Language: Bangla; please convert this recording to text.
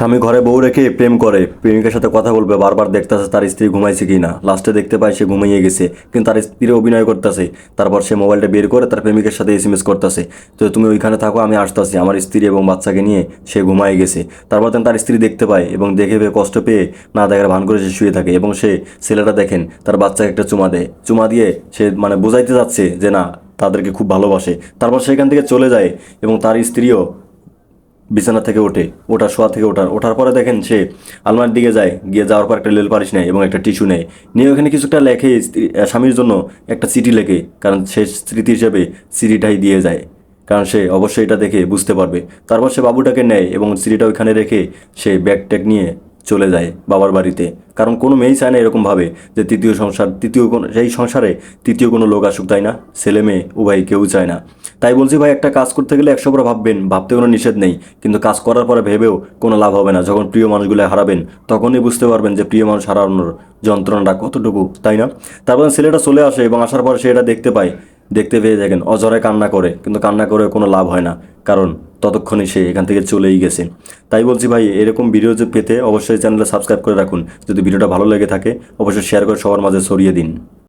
স্বামী ঘরে বউ রেখে প্রেম করে, প্রেমিকের সাথে কথা বলবে, বারবার দেখতেছে তার স্ত্রী ঘুমাইছে কি না লাস্টে দেখতে পায় সে ঘুমিয়ে গেছে, কিন্তু তার স্ত্রী অভিনয় করতেছে। তারপর সে মোবাইলটা বের করে তার প্রেমিকের সাথে এস এম এস করতেছে, তো তুমি ওইখানে থাকো, আমি আসতেছি। আমার স্ত্রী এবং বাচ্চাকে নিয়ে সে ঘুমায় গেছে। তারপর তার স্ত্রী দেখতে পায় এবং দেখে পেয়ে কষ্ট পেয়ে না দেখার ভান করে সে শুয়ে থাকে এবং সে ছেলেটা দেখেন, তার বাচ্চাকে একটা চুমা দেয়। চুমা দিয়ে সে মানে বোঝাইতে যাচ্ছে যে না, তাদেরকে খুব ভালোবাসে। তারপর সেখান থেকে চলে যায় এবং তার স্ত্রীও বিছানা থেকে ওঠে ওঠা শোয়া থেকে ওঠার। ওঠার পরে দেখেন সে আলমারির দিকে যায়, গিয়ে যাওয়ার পর একটা লেল পালিশ নেয় এবং একটা টিস্যু নেয়। নিয়ে ওখানে কিছুটা লেখে স্বামীর জন্য একটা চিঠি লেখে, কারণ সে স্মৃতি হিসেবে চিঠিটাই দিয়ে যায়। কারণ সে অবশ্যই এটা দেখে বুঝতে পারবে। তারপর সে বাবুটাকে নেয় এবং চিঠিটা ওইখানে রেখে সে ব্যাগ ট্যাগ নিয়ে চলে যায় বাবার বাড়িতে। কারণ কোনো মেয়েই চায় না এরকমভাবে যে তৃতীয় সংসার, তৃতীয় কোনো, সেই সংসারে তৃতীয় কোনো লোক আসুক, তাই না? ছেলে মেয়ে উভয় কেউ চায় না। তাই বলছি ভাই, একটা কাজ করতে গেলে একশো বার ভাববেন, ভাবতে কোনো নিষেধ নেই। কিন্তু কাজ করার পরে ভেবেও কোনো লাভ হবে না। যখন প্রিয় মানুষগুলো হারাবেন, তখনই বুঝতে পারবেন যে প্রিয় মানুষ হারানোর যন্ত্রণাটা কতটুকু, তাই না? তারপর ছেলেটা চলে আসে এবং আসার পর সে এটা দেখতে পায়, দেখতে পেয়ে দেখেন অজরে কান্না করে। কিন্তু কান্না করে কোনো লাভ হয় না, কারণ ততক্ষণে সে এখান থেকে চলেই গেছে। তাই বলছি ভাই, এরকম ভিডিও পেতে অবশ্যই চ্যানেলে সাবস্ক্রাইব করে রাখুন। যদি ভিডিওটা ভালো লেগে থাকে, অবশ্যই শেয়ার করে সবার মাঝে ছড়িয়ে দিন।